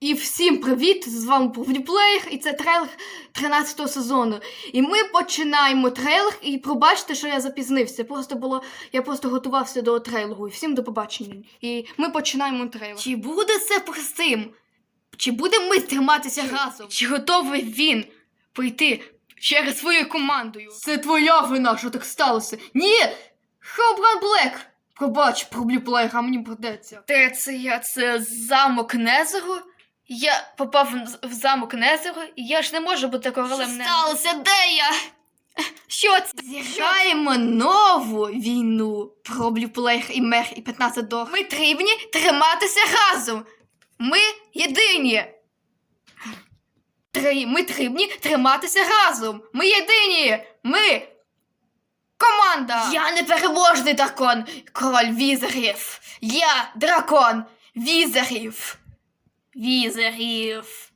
І всім привіт! З вами Повліплеєр, і це трейлер 13 сезону. І ми починаємо трейлер, і пробачте, що я запізнився. Просто було, я просто готувався до трейлеру. І всім до побачення. І ми починаємо трейлер. Чи буде це простим? Чи будемо ми триматися разом? Чи готовий він прийти через свою командою? Це твоя вина, що так сталося. Ні! Хобран Блек! Пробач, пробліплеєр, а мені придеться. Де це я? Це замок Незеру? Я попав в- замок Незеру, і я ж не можу бути королем Незеру. сталося? Де я? Що це? Зіграємо нову війну. Пробліплеєр і мер і 15 до. Ми трібні триматися разом. Ми єдині. Три, ми трібні триматися разом. Ми єдині. Ми команда. Я непереможний дракон, король візерів. Я дракон візерів. Візерів.